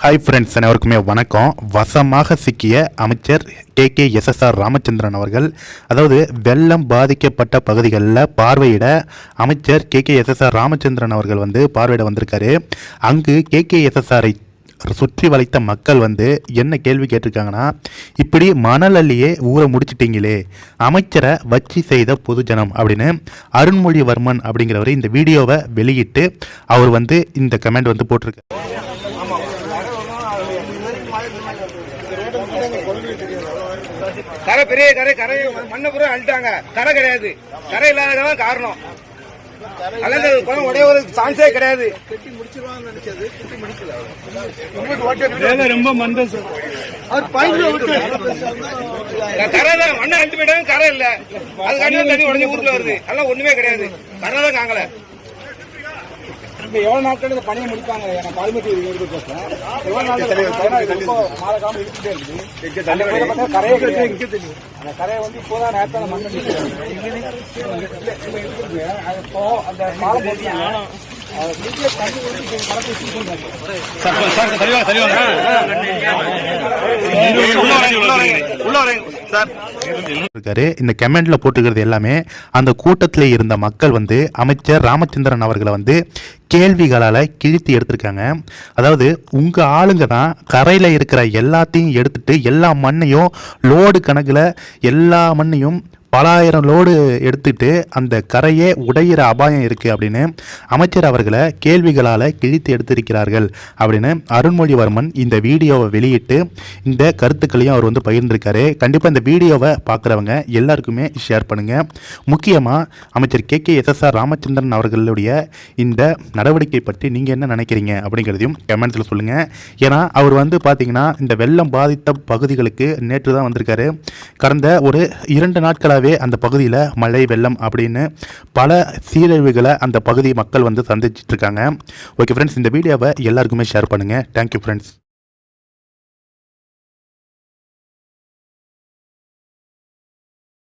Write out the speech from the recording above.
Hi friends அனைவருக்குமே வணக்கம். வசமாக சிக்கிய அமைச்சர் கே. கே. எஸ்எஸ்ஆர் ராமச்சந்திரன் அவர்கள் அதாவது வெள்ளம் பாதிக்கப்பட்ட பகுதிகளில் பார்வையிட அமைச்சர் கே. கே. எஸ்எஸ்ஆர் ராமச்சந்திரன் அவர்கள் வந்து பார்வையிட வந்திருக்காரு. அங்கு கே. கே. எஸ்எஸ்ஆரை சுற்றி வளைத்த மக்கள் வந்து என்ன கேள்வி கேட்டிருக்காங்கன்னா இப்படி மணல் அள்ளியே ஊரை முடிச்சிட்டிங்களே அமைச்சரை வச்சு செய்த பொதுஜனம் அப்படின்னு அருண்மொழிவர்மன் அப்படிங்கிறவர் இந்த வீடியோவை வெளியிட்டு அவர் வந்து இந்த கமெண்ட் வந்து போட்டிருக்காரு. கரை பெரிய கரை கரை மண்ணை பூரா அழிட்டாங்க கரை கிடையாது. கரை இல்லாததான் காரணம். அல்லது குளம் உடைய ஒரு சான்ஸே கிடையாது. ரொம்ப மந்தம் சார். கரை தான் மண்ணை அழிச்சு போயிட்டாங்க கரை இல்ல. அதுக்காண்டி தண்ணி உடஞ்சி ஊருக்குள்ள வருது. அதெல்லாம் ஒண்ணுமே கிடையாது. கரை தான் காங்கல. இப்ப எவ்வளவு நாட்கள் இந்த பணியை முடிப்பாங்க இருக்கு பேசுறேன் எவ்வளவு நாள் ரொம்ப மாலை காம இருந்துட்டே இருக்குது கரையே அந்த கரையை வந்து இப்போதான் நேரத்தான மண் இருக்குது அது இப்போ அந்த பாலம் இருக்காரு. இந்த கமெண்ட்ல போட்டுக்கிறது எல்லாமே அந்த கூட்டத்தில் இருந்த மக்கள் வந்து அமைச்சர் ராமச்சந்திரன் அவர்களை வந்து கேள்விகளால் கிழித்து எடுத்திருக்காங்க. அதாவது உங்க ஆளுங்க தான் கரையில் இருக்கிற எல்லாத்தையும் எடுத்துட்டு எல்லா மண்ணையும் லோடு கணக்கில் எல்லா மண்ணையும் பலாயிரம் லோடு எடுத்துட்டு அந்த கரையே உடையிற அபாயம் இருக்குது அப்படின்னு அமைச்சர் அவர்களை கேள்விகளால் கிழித்து எடுத்திருக்கிறார்கள் அப்படின்னு அருண்மொழிவர்மன் இந்த வீடியோவை வெளியிட்டு இந்த கருத்துக்களையும் அவர் வந்து பகிர்ந்திருக்காரு. கண்டிப்பாக இந்த வீடியோவை பார்க்குறவங்க எல்லாருக்குமே ஷேர் பண்ணுங்கள் முக்கியமாக அமைச்சர் கே கே எஸ்எஸ்ஆர் ராமச்சந்திரன் அவர்களுடைய இந்த நடவடிக்கை பற்றி நீங்கள் என்ன நினைக்கிறீங்க அப்படிங்கிறதையும் கமெண்ட்ஸில் சொல்லுங்கள் ஏன்னா அவர் வந்து பார்த்தீங்கன்னா இந்த வெள்ளம் பாதித்த பகுதிகளுக்கு நேற்று தான் வந்திருக்காரு. கடந்த ஒரு இரண்டு ஃபுல்லாகவே அந்த பகுதியில் மழை வெள்ளம் அப்படின்னு பல சீரழிவுகளை அந்த பகுதி மக்கள் வந்து சந்திச்சிட்டு இருக்காங்க ஓகே ஃப்ரெண்ட்ஸ் இந்த வீடியோவை எல்லாருக்குமே ஷேர் பண்ணுங்கள் தேங்க்யூ ஃப்ரெண்ட்ஸ்